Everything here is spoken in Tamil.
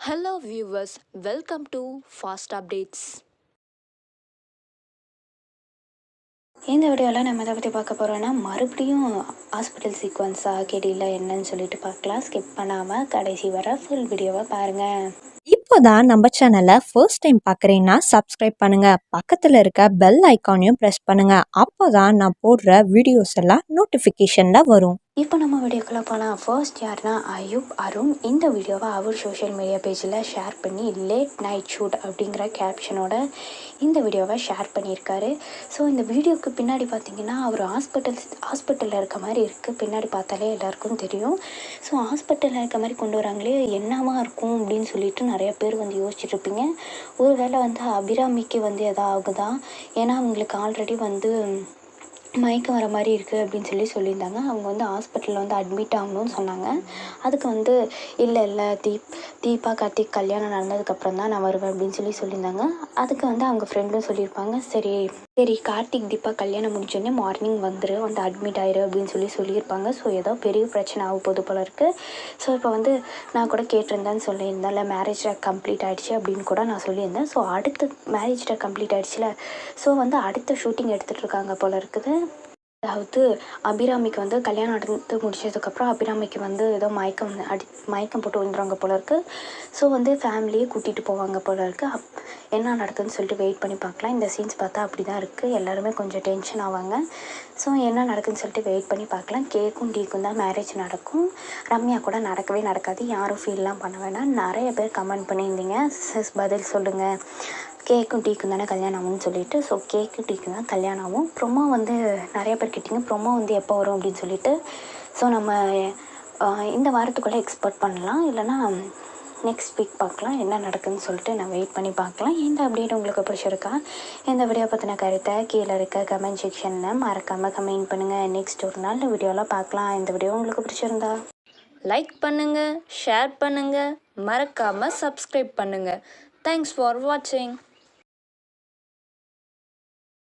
Hello viewers, welcome to Fast Updates. இந்த வீடியோவில் நம்ம எதை பற்றி பார்க்க போகிறோன்னா மறுபடியும் ஹாஸ்பிட்டல் சீக்வன்ஸாக கேடியில் என்னன்னு சொல்லிட்டு பார்க்கலாம். ஸ்கிப் பண்ணாமல் கடைசி வர ஃபுல் வீடியோவை பாருங்கள் இப்போதான் நம்ம சேனலை ஃபர்ஸ்ட் டைம் பார்க்குறீங்கன்னா சப்ஸ்கிரைப் பண்ணுங்க. பக்கத்தில் இருக்க பெல் ஐக்கானையும் ப்ரெஸ் பண்ணுங்க. அப்போதான் நான் போடுற வீடியோஸ் எல்லாம் நோட்டிஃபிகேஷனில் வரும். இப்போ நம்ம வீடியோக்குள்ளே போனால் ஃபர்ஸ்ட் யாருன்னா அயூப் அருண் இந்த வீடியோவை அவர் சோஷியல் மீடியா பேஜில் ஷேர் பண்ணி லேட் நைட் ஷூட் அப்படிங்கிற கேப்ஷனோட இந்த வீடியோவை ஷேர் பண்ணியிருக்காரு. ஸோ இந்த வீடியோவுக்கு பின்னாடி பார்த்தீங்கன்னா அவர் ஹாஸ்பிட்டல் ஹாஸ்பிட்டலில் இருக்க மாதிரி இருக்குது பின்னாடி பார்த்தாலே எல்லாருக்கும் தெரியும். ஸோ ஹாஸ்பிட்டலில் இருக்க மாதிரி கொண்டு வராங்களே என்னமா இருக்கும் அப்படின்னு சொல்லிட்டு நிறைய பேர் வந்து யோசிச்சுட்ருப்பீங்க ஒரு வேளை வந்து அபிராமிக்கு வந்து எதாவது ஆகுதா? ஏன்னா அவங்களுக்கு ஆல்ரெடி வந்து மயக்கம் வர மாதிரி இருக்குது அப்படின்னு சொல்லி சொல்லியிருந்தாங்க. அவங்க வந்து ஹாஸ்பிட்டலில் வந்து அட்மிட் ஆகணும்னு சொன்னாங்க. அதுக்கு வந்து இல்லை இல்லை தீப் தீபா கார்த்திக் கல்யாணம் நடந்ததுக்கப்புறம் தான் நான் வருவேன் அப்படின்னு சொல்லி சொல்லியிருந்தாங்க. அதுக்கு வந்து அவங்க ஃப்ரெண்டும் சொல்லியிருப்பாங்க. சரி சரி கார்த்திக் தீபா கல்யாணம் முடிச்சோடனே மார்னிங் வந்துரு வந்து அட்மிட் ஆயிரு அப்படின்னு சொல்லி சொல்லியிருப்பாங்க. ஸோ ஏதோ பெரிய பிரச்சனை ஆக போது போல இருக்குது ஸோ இப்போ வந்து நான் கூட கேட்டிருந்தேன்னு சொல்லியிருந்தேன். இல்லை மேரேஜ் கம்ப்ளீட் ஆகிடுச்சு அப்படின்னு கூட நான் சொல்லியிருந்தேன். ஸோ அடுத்த மேரேஜ் கம்ப்ளீட் ஆகிடுச்சுல ஸோ வந்து அடுத்த ஷூட்டிங் எடுத்துகிட்டு இருக்காங்க போல இருக்குது. அதாவது அபிராமிக்கு வந்து கல்யாணம் நடந்து முடிச்சதுக்கப்புறம் அபிராமிக்கு வந்து ஏதோ மயக்கம் அடி மயக்கம் போட்டு விழுந்துருவாங்க போல இருக்குது ஸோ வந்து ஃபேமிலியே கூட்டிகிட்டு போவாங்க போல இருக்குது அப் என்ன நடக்குதுன்னு சொல்லிட்டு வெயிட் பண்ணி பார்க்கலாம். இந்த சீன்ஸ் பார்த்தா அப்படி தான் இருக்குது எல்லாருமே கொஞ்சம் டென்ஷன் ஆவாங்க. ஸோ என்ன நடக்குதுன்னு சொல்லிட்டு வெயிட் பண்ணி பார்க்கலாம். கேக்கும் டீக்கும் தான் மேரேஜ் நடக்கும். ரம்யா கூட நடக்கவே நடக்காது. யாரும் ஃபீல்லாம் பண்ண வேணாம். நிறைய பேர் கமெண்ட் பண்ணியிருந்தீங்க. சிஸ் பதில் சொல்லுங்கள் கேக்கும் டீக்கும் தானே கல்யாணம் ஆகும்னு சொல்லிட்டு ஸோ கேக்கு டீக்கு தான் கல்யாணம் ஆகும் ப்ரொமோ வந்து நிறைய பேர் கேட்டிங்க ப்ரொமோ வந்து எப்போ வரும் அப்படின்னு சொல்லிட்டு. ஸோ நம்ம இந்த வாரத்துக்குள்ளே எக்ஸ்பெக்ட் பண்ணலாம். இல்லைன்னா நெக்ஸ்ட் வீக் பார்க்கலாம் என்ன நடக்குதுன்னு சொல்லிட்டு நான் வெயிட் பண்ணி பார்க்கலாம். இந்த அப்டேட் உங்களுக்கு பிடிச்சிருக்கா? இந்த வீடியோ பற்றின கருத்தை கீழே இருக்க கமெண்ட் செக்ஷனில் மறக்காமல் கமெண்ட் பண்ணுங்கள் நெக்ஸ்ட் ஒரு நாள் வீடியோவில் பார்க்கலாம். இந்த வீடியோ உங்களுக்கு பிடிச்சிருந்தா. லைக் பண்ணுங்கள் ஷேர் பண்ணுங்கள் மறக்காமல் சப்ஸ்கிரைப் பண்ணுங்கள் தேங்க்ஸ் ஃபார் வாட்சிங்